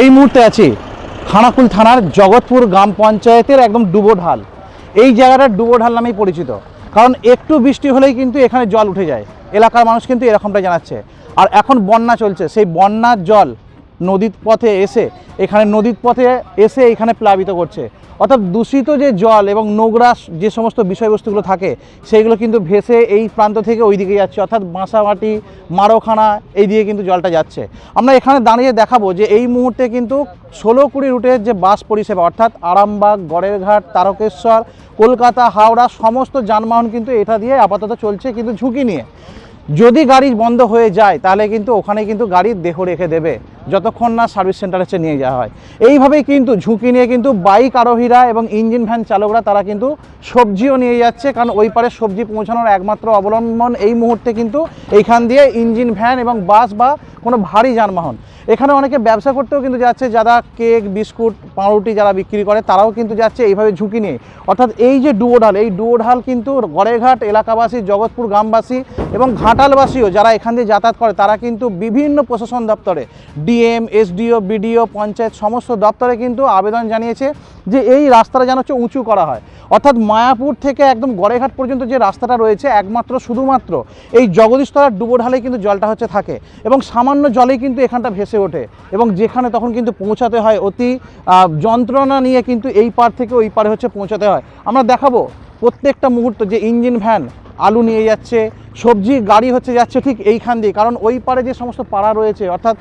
এই মুহূর্তে আছি খানাকুল থানার জগৎপুর গ্রাম পঞ্চায়েতের একদম ডুবোঢাল। এই জায়গাটা ডুবোঢাল নামেই পরিচিত। কারণ একটু বৃষ্টি হলেই কিন্তু এখানে জল উঠে যায়। এলাকার মানুষ কিন্তু এরকমটা জানাচ্ছে। আর এখন বন্যা চলছে। সেই বন্যার জল নদীর পথে এসে, এখানে নদীর পথে এসে এখানে প্লাবিত করছে। অর্থাৎ দূষিত যে জল এবং নোংরা যে সমস্ত বিষয়বস্তুগুলো থাকে, সেইগুলো কিন্তু ভেসে এই প্রান্ত থেকে ওই দিকে যাচ্ছে। অর্থাৎ বাঁসামাটি, মারোখানা, এই দিকে কিন্তু জলটা যাচ্ছে। আমরা এখানে দাঁড়িয়ে দেখাবো যে এই মুহূর্তে কিন্তু ষোলো কুড়ি রুটের যে বাস পরিষেবা, অর্থাৎ আরামবাগ, গড়েরঘাট, তারকেশ্বর, কলকাতা, হাওড়া, সমস্ত যানবাহন কিন্তু এটা দিয়ে আপাতত চলছে, কিন্তু ঝুঁকি নিয়ে। যদি গাড়ি বন্ধ হয়ে যায়, তাহলে কিন্তু ওখানে কিন্তু গাড়ির দেহ রেখে দেবে। যতক্ষণ না সার্ভিস সেন্টারে হচ্ছে নিয়ে যাওয়া হয়। এইভাবেই কিন্তু ঝুঁকি নিয়ে কিন্তু বাইক আরোহীরা এবং ইঞ্জিন ভ্যান চালকরা তারা কিন্তু সবজিও নিয়ে যাচ্ছে। কারণ ওই পারে সবজি পৌঁছানোর একমাত্র অবলম্বন এই মুহূর্তে কিন্তু এইখান দিয়ে ইঞ্জিন ভ্যান এবং বাস বা কোনো ভারী যানবাহন। এখানে অনেকে ব্যবসা করতেও কিন্তু যাচ্ছে, যারা কেক বিস্কুট পাউরুটি যারা বিক্রি করে, তারাও কিন্তু যাচ্ছে এইভাবে ঝুঁকি নিয়ে। অর্থাৎ এই যে ডুয়োঢাল এই ডুয়োঢাল কিন্তু গড়েঘাট এলাকাবাসী, জগৎপুর গ্রামবাসী এবং ঘাটালবাসীও যারা এখান দিয়ে যাতায়াত করে, তারা কিন্তু বিভিন্ন প্রশাসন দপ্তরে, ডিএম, এসডিও, বিডিও, পঞ্চায়েত, সমস্ত দপ্তরে কিন্তু আবেদন জানিয়েছে যে এই রাস্তাটা যেন হচ্ছে উঁচু করা হয়। অর্থাৎ মায়াপুর থেকে একদম গড়েঘাট পর্যন্ত যে রাস্তাটা রয়েছে, একমাত্র শুধুমাত্র এই জগদীশতলার ডুবোঢালে কিন্তু জলটা হচ্ছে থাকে এবং সামান্য জলেই কিন্তু এখানটা ভেসে ওঠে এবং যেখানে তখন কিন্তু পৌঁছাতে হয় অতি যন্ত্রণা নিয়ে কিন্তু এই পার থেকে ওই পারে হচ্ছে পৌঁছাতে হয়। আমরা দেখাবো প্রত্যেকটা মুহূর্ত যে ইঞ্জিন ভ্যান আলু নিয়ে যাচ্ছে, সবজি, গাড়ি হচ্ছে যাচ্ছে ঠিক এইখান দিয়ে। কারণ ওই পারে যে সমস্ত পাড়া রয়েছে, অর্থাৎ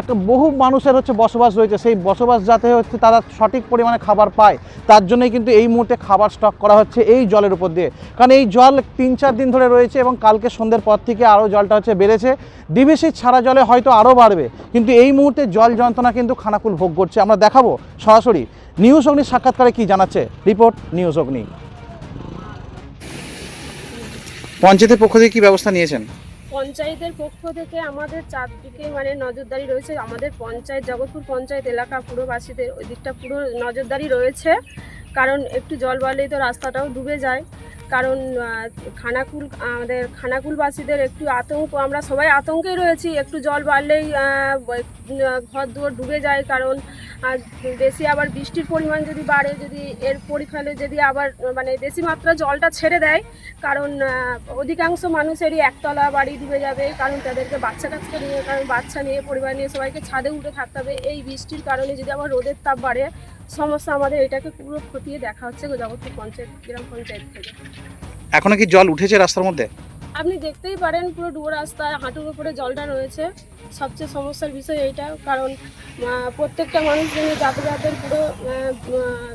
এক বহু মানুষের হচ্ছে বসবাস রয়েছে, সেই বসবাস যাতে হচ্ছে তারা সঠিক পরিমাণে খাবার পায়, তার জন্যই কিন্তু এই মুহূর্তে খাবার স্টক করা হচ্ছে এই জলের উপর দিয়ে। কারণ এই জল তিন চার দিন ধরে রয়েছে এবং কালকে সন্ধ্যের পর থেকে আরও জলটা হচ্ছে বেড়েছে। ডিবিসির ছাড়া জলে হয়তো আরও বাড়বে, কিন্তু এই মুহূর্তে জল যন্ত্রণা কিন্তু খানাকুল ভোগ করছে। আমরা দেখাবো সরাসরি। নিউজ অগ্নির সাক্ষাৎকারে কি জানাচ্ছে? রিপোর্ট, নিউজ অগ্নি। পঞ্চায়েতের পক্ষ থেকে কি ব্যবস্থা নিয়েছেন? পঞ্চায়েতের পক্ষ থেকে আমাদের চারদিকে মানে নজরদারি রয়েছে। আমাদের পঞ্চায়েত, জগৎপুর পঞ্চায়েত এলাকা পুরোবাসীদের ওই দিকটা পুরো নজরদারি রয়েছে। কারণ একটু জল বাড়লেই তো রাস্তাটাও ডুবে যায়। কারণ খানাকুল, আমাদের খানাকুলবাসীদের একটু আতঙ্ক, আমরা সবাই আতঙ্কেই রয়েছি। একটু জল বাড়লেই ঘর দুয়ার ডুবে যায়। কারণ আহ, বেশি আবার বৃষ্টির পরিমাণ যদি বাড়ে যদি এর পরিফলে যদি আবার মানে বেশি মাত্রা জলটা ছেড়ে দেয় কারণ অধিকাংশ মানুষেরই একতলা বাড়ি ডুবে যাবে কারণ তাদেরকে বাচ্চা কাচ্চা নিয়ে কারণ বাচ্চা নিয়ে পরিবার নিয়ে সবাইকে ছাদে উঠে থাকতে হবে। এই বৃষ্টির কারণে যদি আবার রোদের তাপ বাড়ে সমস্যা আমাদের এটাকে পুরো খতিয়ে দেখা হচ্ছে জগৎপুর পঞ্চায়েত গ্রাম পঞ্চায়েত থেকে। এখনও কি জল উঠেছে রাস্তার মধ্যে? আপনি দেখতেই পারেন পুরো ডুবো রাস্তায় হাঁটুর উপরে জলটা রয়েছে। সবচেয়ে সমস্যার বিষয় এইটা কারণ প্রত্যেকটা মানুষ মানুষজনের যাতায়াতের পুরো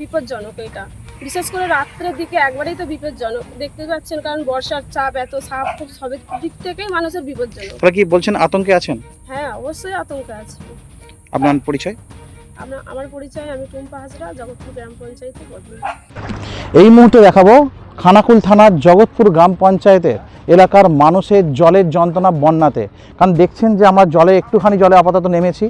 বিপজ্জনক এটা। বিশেষ করে রাত্রের দিকে একবারেই তো বিপজ্জনক। দেখতে পাচ্ছেন কারণ বর্ষার চাপ এত সাপ খুব সবের দিক থেকেই মানুষের বিপজ্জনক। আপনারা কি বলছেন আতঙ্কে আছেন? হ্যাঁ অবশ্যই আতঙ্কে আছে। আপনার পরিচয়? আপনার আমার পরিচয় আমি টুম্পা হাজরা জগৎপুর গ্রাম পঞ্চায়েতে এই মুহূর্তে দেখাবো খানাকুল থানার জগৎপুর গ্রাম পঞ্চায়েতের এলাকার মানুষের জলের যন্ত্রণা বন্যাতে। কারণ দেখছেন যে আমরা জলে একটুখানি জলে আপাতত নেমেছি।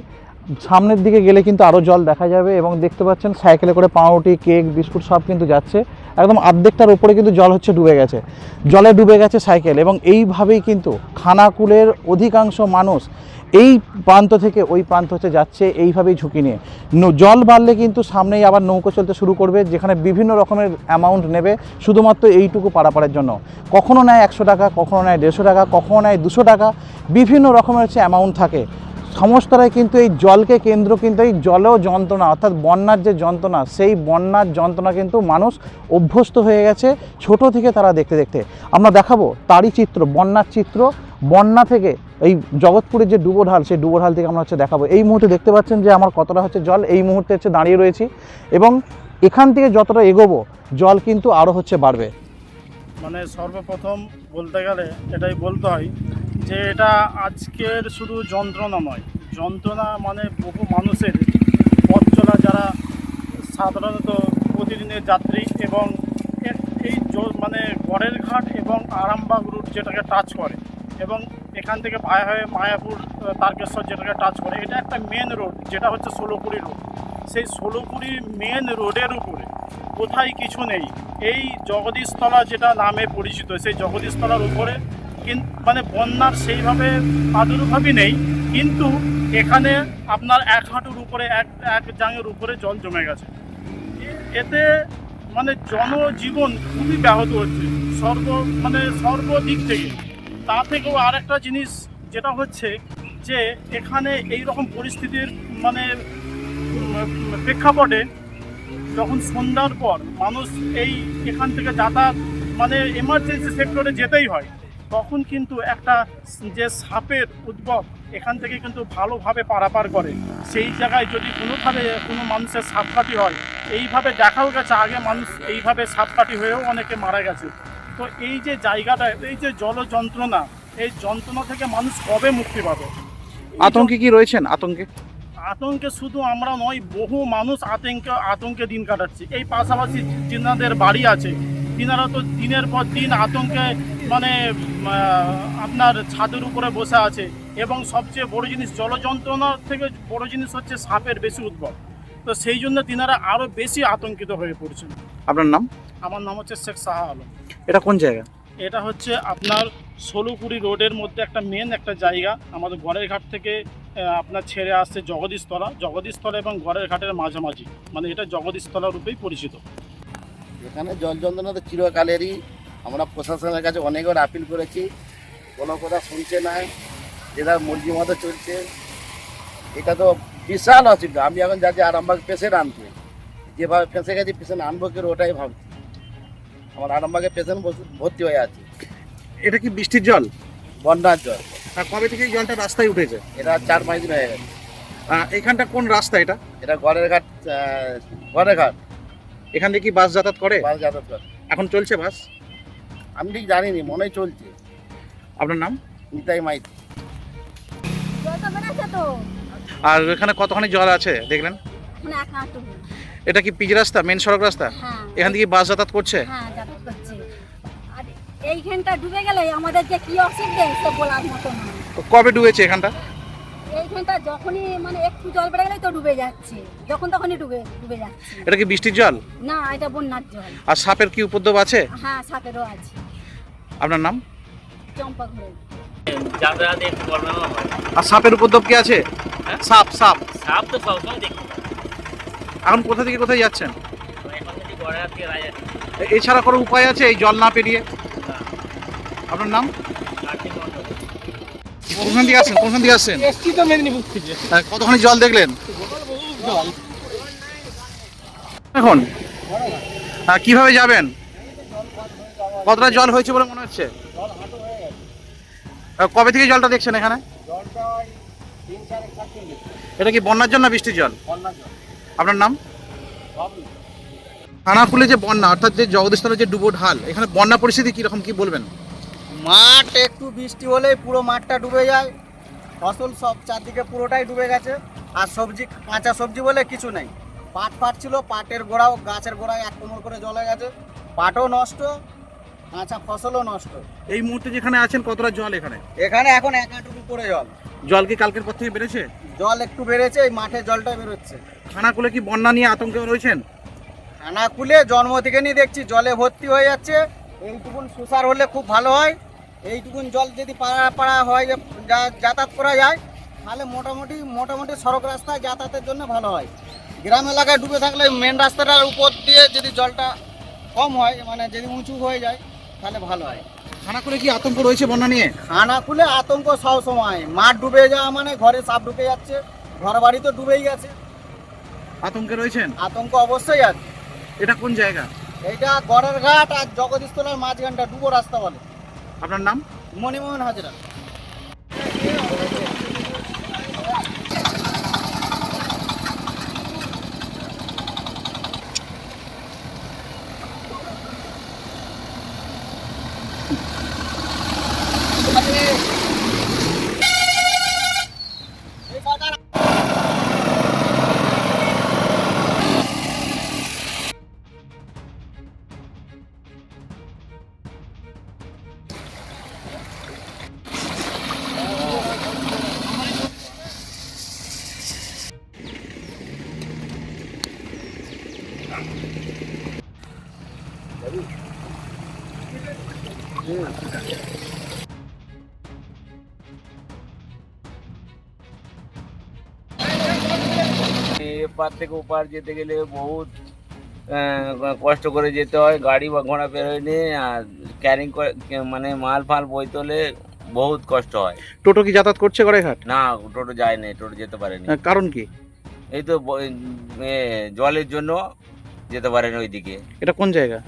সামনের দিকে গেলে কিন্তু আরও জল দেখা যাবে এবং দেখতে পাচ্ছেন সাইকেলে করে পাউরুটি, কেক, বিস্কুট সব কিন্তু যাচ্ছে। একদম অর্ধেকটার উপরে কিন্তু জল হচ্ছে ডুবে গেছে। জলে ডুবে গেছে সাইকেল এবং এইভাবেই কিন্তু খানাকুলের অধিকাংশ মানুষ এই প্রান্ত থেকে ওই প্রান্ত হচ্ছে যাচ্ছে এইভাবেই ঝুঁকি নিয়ে। জল বাড়লে কিন্তু সামনেই আবার নৌকো চলতে শুরু করবে, যেখানে বিভিন্ন রকমের অ্যামাউন্ট নেবে, শুধুমাত্র এইটুকু পারাপারের জন্য। কখনো নেয় একশো টাকা, কখনো নেয় দেড়শো টাকা, কখনো নেয় দুশো টাকা, বিভিন্ন রকমের হচ্ছে অ্যামাউন্ট থাকে। সমস্তটাই কিন্তু এই জলকে কেন্দ্র কিন্তু এই জলেও যন্ত্রণা, অর্থাৎ বন্যার যে যন্ত্রণা, সেই বন্যার যন্ত্রণা কিন্তু মানুষ অভ্যস্ত হয়ে গেছে ছোট থেকে তারা দেখতে দেখতে। আমরা দেখাবো তারই চিত্র, বন্যার চিত্র। বন্যা থেকে এই জগৎপুরের যে ডুবোঢাল, সেই ডুবোঢাল থেকে আমরা হচ্ছে দেখাবো। এই মুহূর্তে দেখতে পাচ্ছেন যে আমার কতটা হচ্ছে জল, এই মুহূর্তে হচ্ছে দাঁড়িয়ে রয়েছি এবং এখান থেকে যতটা এগোবো, জল কিন্তু আরও হচ্ছে বাড়বে। মানে সর্বপ্রথম বলতে গেলে এটাই বলতে হয় যে এটা আজকের শুধু যন্ত্রণা নয়। যন্ত্রণা মানে বহু মানুষের পথ চলা যারা সাধারণত প্রতিদিনের যাত্রী এবং এই মানে গড়ের ঘাট এবং আরামবাগ রুট যেটাকে টাচ করে এবং এখান থেকে ভায়া হয়ে মায়াপুর তারকেশ্বর যেটাকে টাচ করে, এটা একটা মেন রোড যেটা হচ্ছে ষোলোকুড়ি রোড সেই ষোলোকুড়ি মেন রোডের উপরে কোথায় কিছু নেই। এই জগদীশতলা যেটা নামে পরিচিত, সেই জগদীশতলার উপরে মানে বন্যার সেইভাবে প্রাদুর্ভাবই নেই, কিন্তু এখানে আপনার এক হাঁটুর উপরে, এক এক জাঙের উপরে জল জমে গেছে। এতে মানে জনজীবন খুবই ব্যাহত হচ্ছে, সর্ব মানে সর্বদিক থেকে। তা থেকেও আরেকটা জিনিস যেটা হচ্ছে যে এখানে এই রকম পরিস্থিতির মানে প্রেক্ষাপটে যখন সন্ধ্যার পর মানুষ এই এখান থেকে যাতায়াত মানে এমার্জেন্সি সেক্টরে যেতেই হয়, তখন কিন্তু একটা যে সাপের উদ্ভব এখান থেকে কিন্তু ভালোভাবে পারাপার করে। সেই জায়গায় যদি কোনোভাবে কোনো মানুষের সাপকাঠি হয়, এইভাবে দেখাও গেছে, আগে মানুষ এইভাবে সাপকাঠি হয়েও অনেকে মারা গেছে। তো এই যে জায়গাটা এই যে জল যন্ত্রণা এই যন্ত্রণা থেকে মানুষ কবে মুক্তি পাবে? আতঙ্কে কি রয়েছেন? আতঙ্কে? আতঙ্কে শুধু আমরা নয় বহু মানুষ আতঙ্কে আতঙ্কে দিন কাটাচ্ছে। এই পাশাপাশি যিনাদের বাড়ি আছে তিনারা তো দিনের পর দিন আতঙ্কে মানে আপনার ছাদের উপরে বসে আছে। এবং সবচেয়ে বড় জিনিস জলযন্ত্রণা থেকে বড় জিনিস হচ্ছে সাপের বেশি উদ্ভব। তো সেই জন্য তিনারা আরও বেশি আতঙ্কিত হয়ে পড়ছেন। আপনার নাম? আমার নাম হচ্ছে শেখ সাহা আলম। এটা কোন জায়গা? এটা হচ্ছে আপনার ষোলোকুড়ি রোডের মধ্যে একটা মেন একটা জায়গা। আমাদের গড়ের ঘাট থেকে আপনার ছেড়ে আসছে জগদীশতলা। জগদীশতলা এবং গড়ের ঘাটের মাঝামাঝি। মানে এটা জগদীশতলা রূপেই পরিচিত। এখানে জল যন্ত্রণা তো চিরকালেরই আমরা প্রশাসনের কাছে অনেকবার আপিল করেছি। কোনো কথা শুনছে না যে তার মুরগি মতো চলছে। এটা তো বিশাল অসুবিধা। আমি এখন যাচ্ছি আরামবাগ পেশেন্ট আনতে যেভাবে ফেঁসে গেছি পেশেন্ট আনব কি ওটাই ভাবছি। আমার আরামবাগে পেশেন্ট ভর্তি হয়ে আছে। এটা কি বৃষ্টির জল? বন্যার জল। আর কবে থেকে এই জলটা রাস্তায় উঠেছে? এটা চার পাঁচ দিন হয়ে গেছে। এখানটা কোন রাস্তা এটা? এটা গড়ের ঘাট গড়ের ঘাট। এখান থেকে কি বাস যাতায়াত করে? বাস যাতায়াত করে। এখন চলছে বাস? আমি ঠিক জানিনি মনে চলছে। আপনার নাম? নিতাই মাইতি। আর এখানে কতখানি জল আছে দেখলেন? মানে এটা কি পিচ রাস্তা মেন সড়ক রাস্তা? হ্যাঁ। এখান থেকে বাস যাতায়াত করছে? এইখানটা ডুবে গেলে আমাদের যে কি অসুবিধে সে বলার মতো না। কবে ডুবেছে এখানটা এইখানটা যখনই মানে একটু জল বেড়ে গেলেই তো ডুবে যাচ্ছে। যখন তখনই ডুবে ডুবে যাচ্ছে। এটা কি বৃষ্টির জল? না এটা বন্যার জল। আর সাপের কি উপদ্রব আছে? হ্যাঁ সাপেরও আছে। আপনার নাম? চম্পা হয়। আর সাপের উপদ্রব কি আছে? হ্যাঁ? সাপ সাপ। সাপ তো সবসময় এখন কোথা থেকে কোথায় যাচ্ছেন? এছাড়া কোনো উপায় আছে এই জল না পেরিয়ে? আপনার নাম? কোনখান দিয়ে আসছেন? কোনখান দিয়ে আসছেন? কতখানি জল দেখলেন? এখন কীভাবে যাবেন? কতটা জল হয়েছে বলে মনে হচ্ছে? কবে থেকে জলটা দেখছেন এখানে? এটা কি বন্যার জন্য বৃষ্টির জল? আপনার নাম? খানাকুলে যে বন্যা অর্থাৎ যে জগদীশতলের যে ডুবো ঢাল এখানে বন্যা পরিস্থিতি কীরকম কি বলবেন? মাঠ একটু বৃষ্টি হলেই পুরো মাঠটা ডুবে যায়। ফসল সব চারদিকে পুরোটাই ডুবে গেছে। আর সবজি কাঁচা সবজি বলে কিছু নেই। পাট ফাট ছিল পাটের গোড়াও গাছের গোড়ায় এক কোমর করে জলে গেছে। পাটও নষ্ট কাঁচা ফসলও নষ্ট। এই মুহূর্তে যেখানে আছেন কতটা জল এখানে? এখানে এখন এক হাঁটুকু করে জল। জল কি কালকের পর থেকে বেড়েছে? জল একটু বেড়েছে এই মাঠে জলটা বেরোচ্ছে। খানাকুলে কি বন্যা নিয়ে আতঙ্কে রয়েছেন? খানা খুলে জন্ম থেকে নিয়ে দেখছি জলে ভর্তি হয়ে যাচ্ছে। এইটুকুন সুসার হলে খুব ভালো হয়। এইটুকুন জল যদি পাড়া পাড়া হয় যাতায়াত করা যায় তাহলে মোটামুটি মোটামুটি সড়ক রাস্তায় যাতায়াতের জন্য ভালো হয়। গ্রাম এলাকায় ডুবে থাকলে মেন রাস্তাটার উপর দিয়ে যদি জলটা কম হয় মানে যদি উঁচু হয়ে যায় তাহলে ভালো হয়। খানাকুলে কি আতঙ্ক রয়েছে বন্যা নিয়ে? খানা খুলে আতঙ্ক সব সময়। মাঠ ডুবে যাওয়া মানে ঘরে সাপ ঢুকে যাচ্ছে ঘর বাড়ি তো ডুবেই গেছে। আতঙ্কে রয়েছেন? আতঙ্ক অবশ্যই আছে। এটা কোন জায়গা? এইটা গড়ের ঘাট আর জগদীশতলার মাঝখানটা ডুবো রাস্তা বলে। আপনার নাম? মণিমোহন হাজরা। এপার থেকে ওপার যেতে গেলে বহুত কষ্ট করে যেতে হয়। গাড়ি বা ঘোড়া বেরোয় নিয়ে আর ক্যারিং মানে মাল ফাল বই তোলে বহুত কষ্ট হয়। টোটো কি যাতায়াত করছে গড়াইঘাট? না টোটো যায়নি টোটো যেতে পারেনি। কারণ কি? এই তো জলের জন্য যেতে পারেনি ওইদিকে। এটা কোন জায়গা?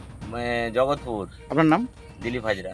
জগৎপুর। আপনার নাম? দিলীপ হাজরা।